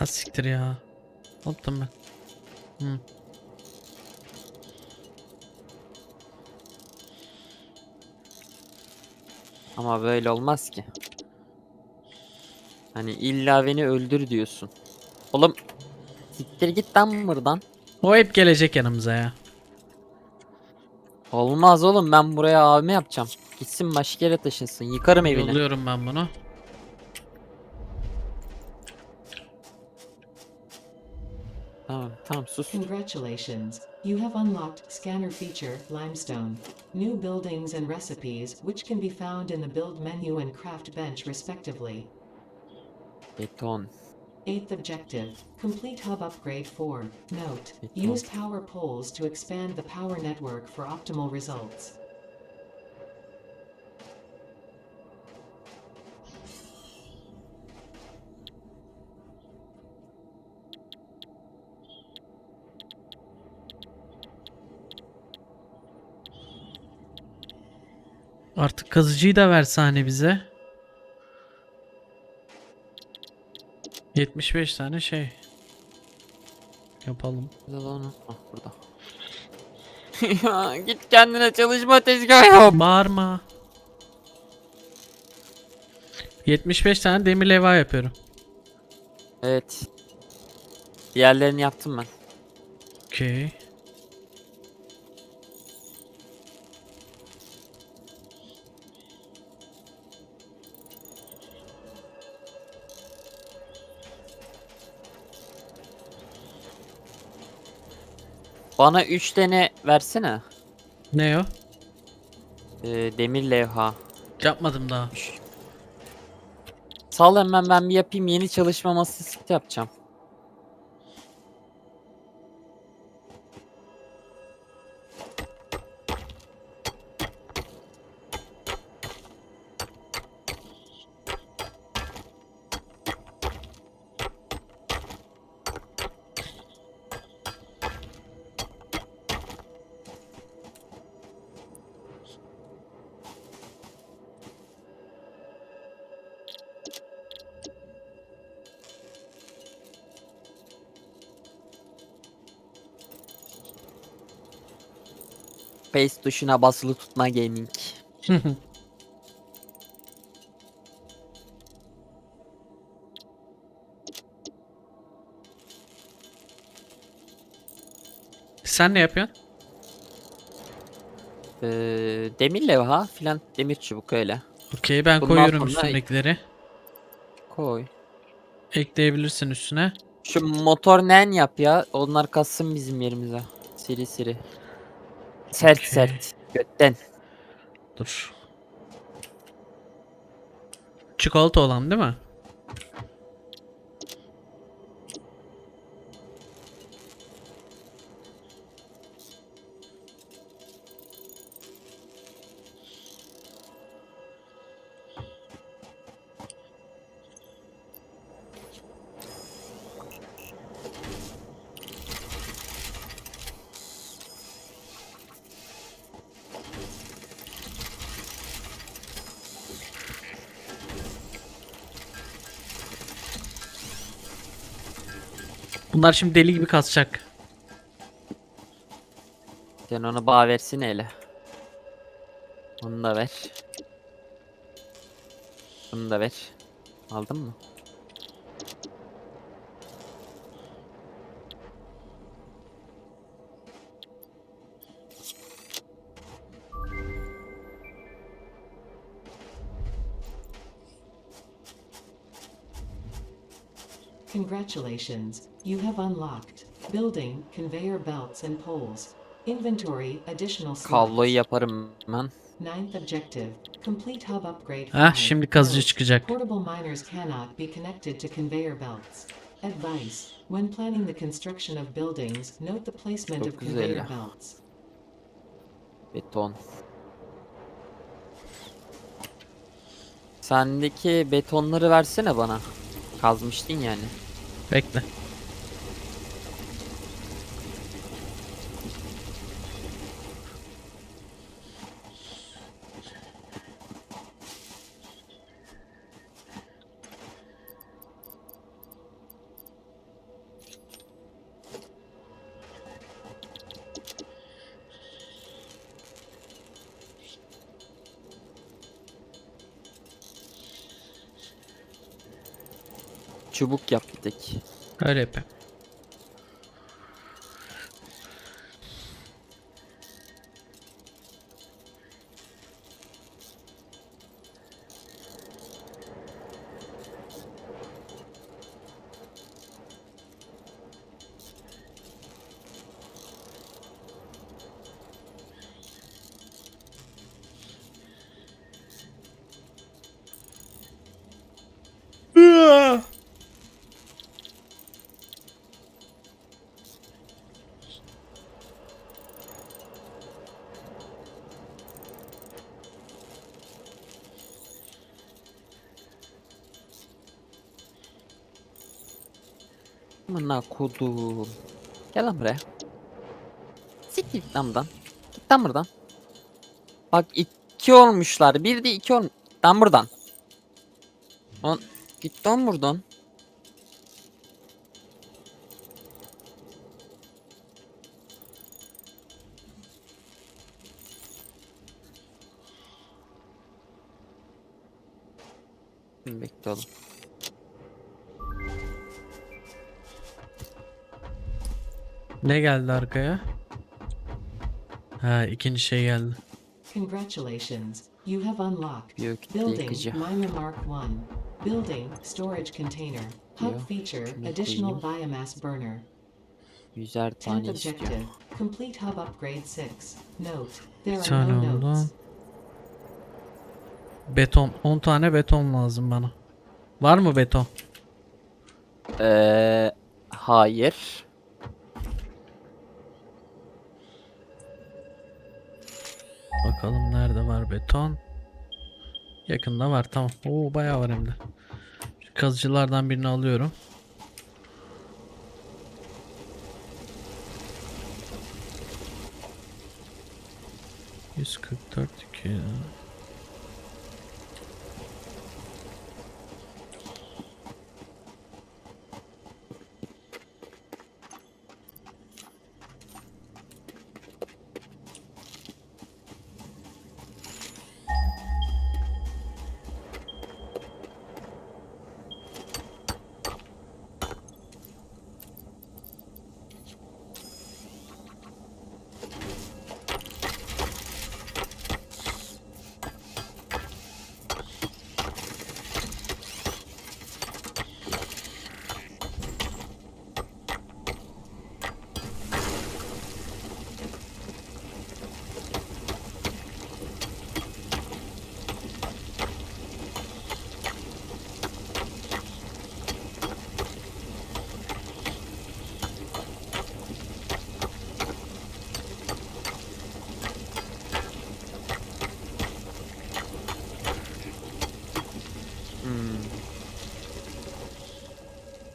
Ha siktir ya. Unuttum ben. Hı. Ama böyle olmaz ki. Hani illa beni öldür diyorsun. Oğlum siktir git lan buradan. O hep gelecek yanımıza ya. Olmaz oğlum ben buraya abime yapacağım. Gitsin başka yere taşınsın. Yıkarım evini. Yolluyorum ben bunu. Tamam tamam sus. Congratulations, you have unlocked Scanner Feature Limestone. New buildings and recipes, which can be found in the Build menu and Craft bench respectively. Beton. Eighth objective, complete hub upgrade 4. note, use power poles to expand the power network for optimal results. Artık kazıcıyı da verse hani bize. 75 tane şey. Yapalım. Güzel onu. Ah burada. ya git kendine çalışma tezgahı yap. Bağırma. 75 tane demir leva yapıyorum. Evet. Diğerlerini yaptım ben. Okey. Bana 3 tane versene. Ne o? Ee, demir levha. Yapmadım daha. Üş. Sal hemen ben bir yapayım. Yeni çalışma masası yapacağım. Space tuşuna basılı tutma gaming. Sen ne yapıyorsun? Ee, demir levha filan demir çubuk öyle. Okey ben Bundan koyuyorum sonra- üstündekileri. Koy. Ekleyebilirsin üstüne. Şu motor nen yap ya. Onlar kassın bizim yerimize. Siri siri. Sert Okey. sert. Götten. Dur. Çikolata olan değil mi? Bunlar şimdi deli gibi kasacak. Sen onu bağ versin hele. Onu da ver. Bunu da ver. Aldın mı? Congratulations, you have unlocked building, conveyor belts and poles. Inventory, additional Kabloyu yaparım ben. Ninth objective, complete hub upgrade Ah five. şimdi kazıcı çıkacak. Portable miners cannot be connected to conveyor belts. Advice, when planning the construction of buildings, note the placement of conveyor belts. Beton. Sendeki betonları versene bana. Kazmıştın yani. Bekle. Çubuk yap bir tek. Öyle yapayım. Amına kodum. Gel lan buraya. Siktir git lan buradan. Git lan buradan. Bak iki olmuşlar. Bir de iki ol... Lan buradan. Lan git lan buradan. Bekle oğlum. Ne geldi arkaya? Ha ikinci şey geldi. Congratulations. You have unlocked Büyük Building yıkıcı. Miner Mark 1. Building Storage Container. Hub feature Additional biomass burner. Yüzer 10th tane istiyor. objective. Complete hub upgrade 6. Note. There Bir are tane no oldu. notes. Beton. 10 tane beton lazım bana. Var mı beton? Ee, hayır. Bakalım nerede var beton. Yakında var tamam. Oo bayağı var hem de. Şu kazıcılardan birini alıyorum. Yüz kırk dört iki.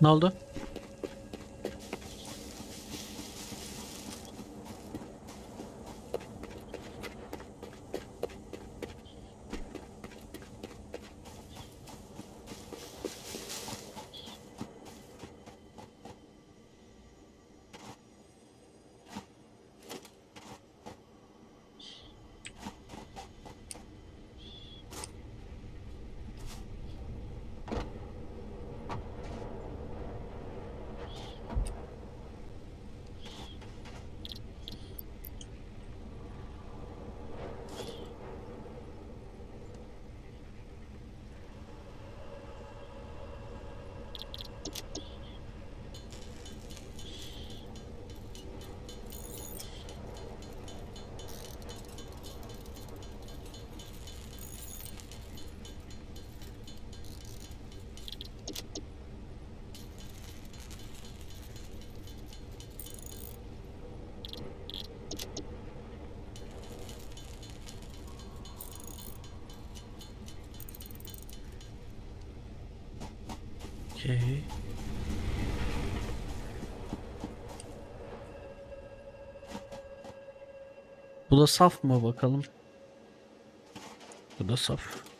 Ne oldu? Okey. Bu da saf mı bakalım? Bu da saf.